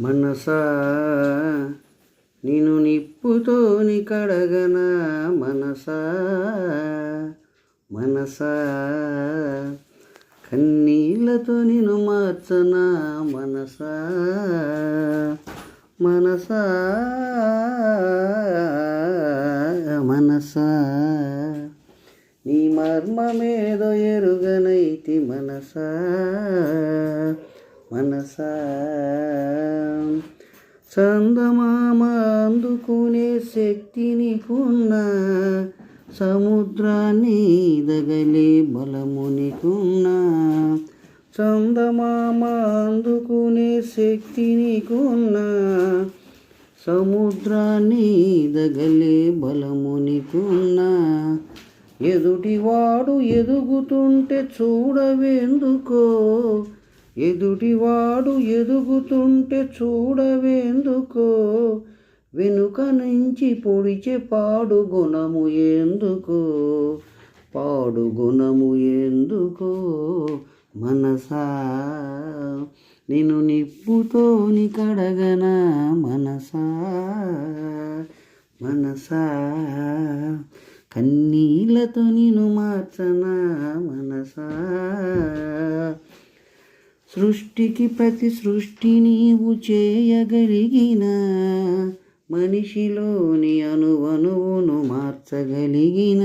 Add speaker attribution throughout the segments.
Speaker 1: మనసా నేను నిప్పుతోని కడగనా మనసా మనసా కన్నీళ్ళతో నేను మార్చనా మనసా మనసా మనసా. నీ మర్మమేదో ఎరుగనైతి మనసా. మనసా. చందమామ అందుకునే శక్తి నీకున్నా సముద్రాన్ని దగలే బలము నీకున్నా చందమామ అందుకునే శక్తి నీకున్నా సముద్రాన్ని దగలే బలము నీకున్నా ఎదుటివాడు ఎదుగుతుంటే చూడవేందుకో. ఎదుటివాడు ఎదుగుతుంటే చూడవేందుకో? వెనుక నుంచి పొడిచే పాడు గుణము ఎందుకో? పాడు గుణము ఎందుకో? మనసా నేను నిప్పుతోని కడగన? మనసా మనసా కన్నీళ్ళతో నేను మార్చనా? మనసా సృష్టికి ప్రతి సృష్టి నీవు చేయగలిగిన మనిషిలోని అనువనువును మార్చగలిగిన.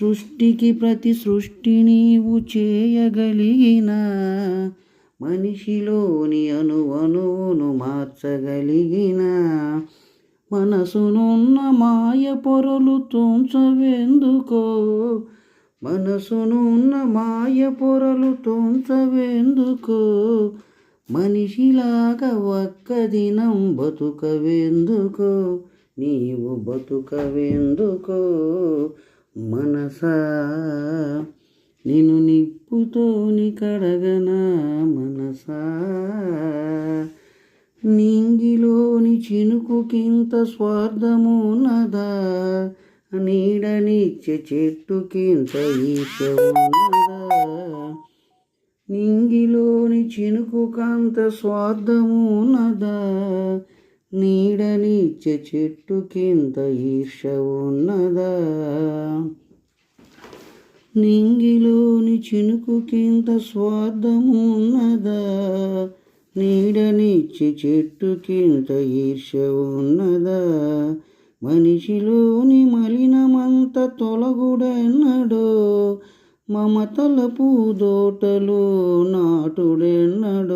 Speaker 1: సృష్టికి ప్రతి సృష్టి నీవు చేయగలిగిన మనిషిలోని అనువనువును మార్చగలిగిన. మనసునున్న మాయ పొరలు తుంచవెందుకో మనసునున్న మాయ పొరలు తోంచవేందుకు? మనిషిలాగా ఒక్క దినం బతుకవెందుకో? నీవు బతుకవెందుకో? మనసా? నేను నిప్పుతోని కడగన మనసా? నింగిలోని చినుకుకింత స్వార్థమున్నదా? నీడనిచ్చే చెట్టుకింత ఈశ ఉన్నదా? నింగిలోని చినుకుకంత స్వార్థమున్నదా నీడనిచ్చే చెట్టుకింత ఈర్ష ఉన్నదా? నింగిలోని చినుకుకింత స్వార్థమున్నదా నీడనిచ్చి చెట్టుకింత ఈర్ష ఉన్నదా? మనిషిలోని మలినమంత తొలగుడెన్నడో మమతల పూదోటలో నాటుడెన్నడో.